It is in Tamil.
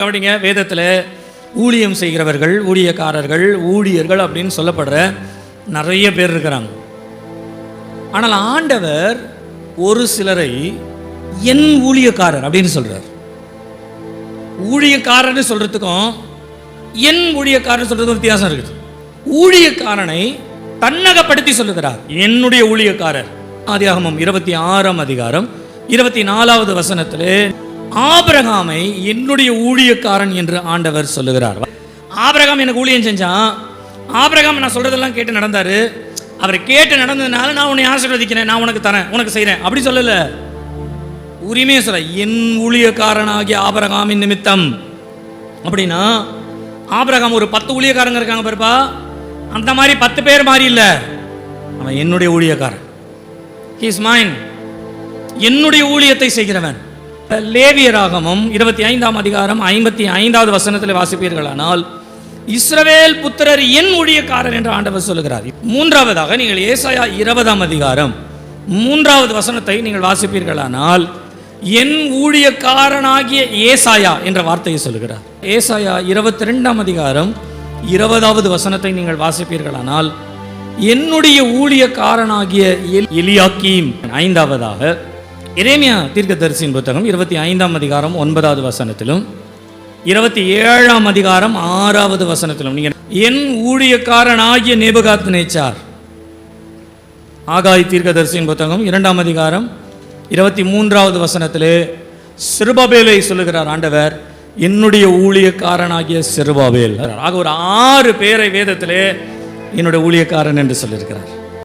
கவனிங்க வேதத்தில் ஊழியம் செய்கிறவர்கள் ஊழியக்காரர்கள் ஊழியர்கள் அப்படின்னு சொல்லப்படுற நிறைய பேர் இருக்கிறாங்க. ஆனால் ஆண்டவர் ஒரு சிலரை என் ஊழியக்காரர் அப்படின்னு சொல்கிறார் ஊழியக்காரர்னு சொல்கிறதுக்கும் என் ஊழியக்காரன் சொல்கிறதுக்கும் வித்தியாசம் இருக்குது. ஊழியக்காரனை தன்னகப்படுத்தி சொல்லுகிறார். என்னுடைய ஊழியக்காரர். ஆதியாகமம் இருபத்தி ஆறாம் அதிகாரம் இருபத்தி நாலாவது வசனத்தில் ஆபிரகாமை என்னுடைய ஊழியக்காரன் என்று ஆண்டவர் சொல்லுகிறார். ஆபிரகாம் எனக்கு ஊழியம் செஞ்சான். ஆபிரகாம் நான் சொல்றதெல்லாம் கேட்டு நடந்தாரு. அவர் கேட்டு நடந்ததுனால நான் உன்னை ஆசீர்வதிக்கிறேன் நான் உனக்கு தரேன் உனக்கு செய்கிறேன் அப்படி சொல்லல. உரிமையை சொல்ல என் ஊழியக்காரனாகிய ஆபரகாமின் நிமித்தம். அப்படின்னா ஆபரகாம் ஒரு பத்து ஊழியக்காரங்க இருக்காங்க பாருப்பா. அந்த மாதிரி பத்து பேர் மாதிரி இல்ல. அவன் என்னுடைய ஊழியக்காரன். ஹீஸ் மைன் என்னுடைய ஊழியத்தை செய்கிறவன். லேவியராகமும் இருபத்தி ஐந்தாம் அதிகாரம் ஐம்பத்தி ஐந்தாவது வசனத்தில் வாசிப்பீர்களானால் இஸ்ரவேல் புத்திரர் என் ஊழியக்காரர் என்று ஆண்டவர் சொல்லுகிறார். மூன்றாவதாக நீங்கள் ஏசாயா இருபதாம் அதிகாரம் மூன்றாவது வசனத்தை நீங்கள் வாசிப்பீர்களானால் என் ஊழியக்காரனாகிய ஏசாயா என்ற வார்த்தையை சொல்லுகிறார். ஏசாயா இருபத்தி ரெண்டாம் அதிகாரம் இருபதாவது வசனத்தை நீங்கள் வாசிப்பீர்களானால் என்னுடைய ஊழியக்காரனாகிய எல்- எலியாக்கீம். ஐந்தாவதாக இரேமியா தீர்க்கதரிசியின் புத்தகம் இருபத்தி ஐந்தாம் அதிகாரம் ஒன்பதாவது வசனத்திலும் இருபத்தி ஏழாம் அதிகாரம் ஆறாவது வசனத்திலும். நீங்கள் என் ஊழியக்காரனாகிய நேபுகாத் நேச்சார் ஆகாய் தீர்க்கதரிசியின் புத்தகம் இரண்டாம் அதிகாரம் இருபத்தி மூன்றாவது வசனத்திலே சிறுபாபேலை சொல்லுகிறார் ஆண்டவர் என்னுடைய ஊழியக்காரனாகிய சிறுபாபேல் ஆக ஒரு ஆறு பேரை வேதத்திலே என்னுடைய ஊழியக்காரன் என்று சொல்லியிருக்கிறார்.